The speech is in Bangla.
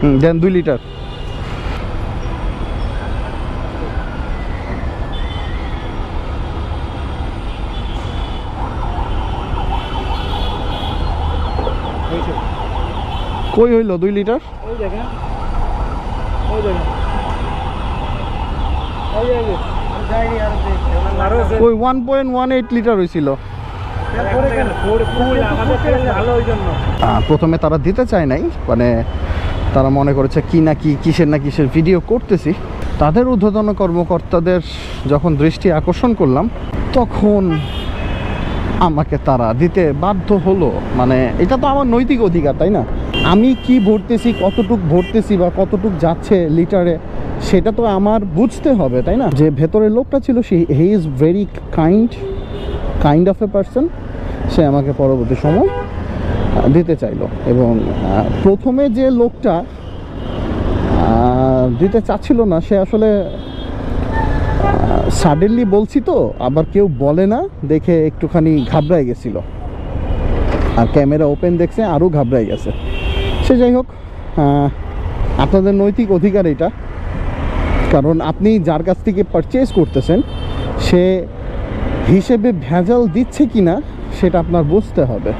হুম দেন দুই লিটার। কই হইল দুই লিটার? ওই one point one eight litre হয়েছিল প্রথমে তারা দিতে চায় নাই মানে তারা মনে করেছে কি না কি, কিসের না কিসের ভিডিও করতেছি। তাদের ঊর্ধ্বতন কর্মকর্তাদের যখন দৃষ্টি আকর্ষণ করলাম, তখন আমাকে তারা দিতে বাধ্য হলো। মানে এটা তো আমার নৈতিক অধিকার, তাই না? আমি কি ভরতেছি, কতটুক ভরতেছি বা কতটুক যাচ্ছে লিটারে সেটা তো আমার বুঝতে হবে, তাই না? যে ভেতরের লোকটা ছিল, সে he is very kind kind of a person সে আমাকে পরবর্তী সময় দিতে চাইলো এবং প্রথমে যে লোকটা দিতে চাচ্ছিল না, সে আসলে সাডেনলি বলছি তো, আবার কেউ বলে না, দেখে একটুখানি ঘাবড়ায় গেছিল। আর ক্যামেরা ওপেন দেখছে আরও ঘাবড়ায় গেছে। সে যাই হোক আপনাদের নৈতিক অধিকার এটা। কারণ আপনি যার কাছ থেকে পারচেজ করতেছেন, সে হিসেবে ভেজাল দিচ্ছে কিনা, সেটা আপনার বুঝতে হবে।